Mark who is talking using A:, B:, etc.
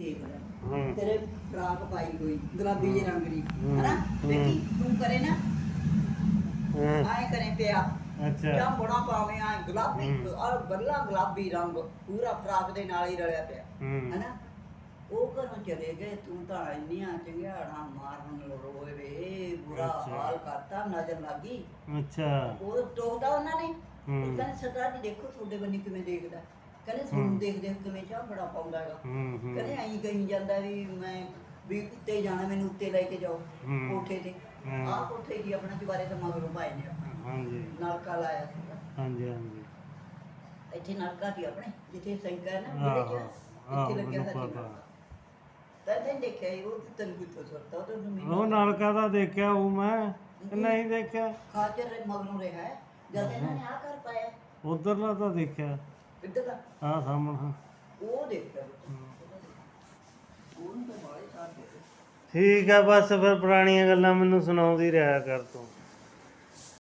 A: ਦੇਖ ਲੈ। ਤੇਰੇ ਫਰਾਕ ਪਾਈ ਹੋਈ ਗੁਲਾਬੀ ਜਿਹੇ ਰੰਗ ਦੀ। ਹਨਾ। ਵੇਖੀ ਤੂੰ ਕਰੇ ਨਾ? ਆਏ ਕਰੇ ਪਿਆ।
B: ਅੱਛਾ।
A: ਜਾਂ ਬੜਾ ਪਾਵੇਂ ਆ ਗੁਲਾਬੀ। ਔਰ ਬੱਲਾ ਗੁਲਾਬੀ ਰੰਗ ਪੂਰਾ ਫਰਾਕ ਦੇ ਨਾਲ ਹੀ ਰਲਿਆ ਪਿਆ। ਹਨਾ? ਉਹ ਘਰੋਂ ਚਲੇ ਗਏ ਤੂੰ ਤਾਂ ਇੰਨੀਆਂ ਚੰਗਿਆੜਾਂ ਮਾਰਨ ਰੋਏ ਵੇ ਬੁਰਾ। ਹਾਲ ਕਰਤਾ ਨਜ਼ਰ ਲੱਗੀ।
B: ਅੱਛਾ।
A: ਉਹ ਟੋਕਦਾ ਉਹਨਾਂ ਨੇ। ਕਹਿੰਦੇ ਸਰਦਾਰ ਜੀ ਦੇਖੋ ਤੁਹਾਡੇ ਬੰਨੀ ਕਿਵੇਂ ਦੇਖਦਾ। ਕਹਿੰਦੇ। ਤੁਹਾਨੂੰ ਦੇਖ ਦੇਖ ਕਿਵੇਂ ਚਾਹ ਬੜਾ ਪਾਉਂਦਾ ਹੈਗਾ।
B: ਹੂੰ ਹੂੰ।
A: ਕਹਿੰਦੇ ਐਂ ਕਹੀ ਜਾਂਦਾ ਵੀ ਮੈਂ ਵੀ ਉੱਤੇ ਜਾਣਾ ਮੈਨੂੰ ਉੱਤੇ ਲੈ ਕੇ ਜਾਓ
B: ਹੂੰ।
A: ਕੋਠੇ ਤੇ।
B: ਹੂੰ।
A: ਆਹ ਕੋਠੇ ਦੀ ਆਪਣਾ ਚੁਬਾਰੇ ਤੇ ਮਗਰੋਂ ਪਾਏ ਨੇ ਆਪਣਾ
B: ਹਾਂਜੀ।
A: ਨਲਕਾ ਲਾਇਆ ਸੀਗਾ
B: ਹਾਂਜੀ ਹਾਂਜੀ।
A: ਇੱਥੇ ਨਲਕਾ ਸੀ ਆਪਣੇ ਜਿੱਥੇ ਸੈਂਕਾ ਹੈ ਨਾ
B: ਆਹੋ,
A: ਚ।
B: ਆਹੋ,
A: ਇੱਥੇ ਲੱਗਿਆ
B: ਮੈਨੂੰ
A: ਹੋਇਆ ਸੀ
B: ਪਤਾ।
A: ਨਲਕਾ। ਤਾਂ ਤੈਨੂੰ ਦੇਖਿਆ ਸੀ, ਉਹ ਤੇ ਤੈਨੂੰ ਕਿੱਥੋਂ ਸੁੱਟਦਾ ਉਹ
B: ਉਹ ਨਲਕਾ ਦਾ ਦੇਖਿਆ ਉਹ ਮੈਂ ਕਿ ਨਹੀਂ ਦੇਖਿਆ?
A: ਖਾਚਰ ਰੇ ਮਗਰੋਂ ਰਿਹਾ ਹੈ। ਜਦ ਇਹਨਾਂ ਨੇ ਆ ਕਰ ਪਾਇਆ।
B: ਉਧਰਲਾ ਤਾਂ ਦੇਖਿਆ।
A: ਇੱਧਰ ਦਾ।
B: ਆ ਸਾਹਮਣੇ
A: ਉਹ ਦੇਖਿਆ ਉਹਨੂੰ ਤਾਂ ਬਾਲੇ ਸਾਥ ਦੇ
B: ਠੀਕ ਆ ਬਸ ਫਿਰ ਪੁਰਾਣੀਆਂ ਗੱਲਾਂ ਮੈਨੂੰ ਸੁਣਾਉਂਦੀ ਰਿਹਾ ਕਰ ਤੂੰ।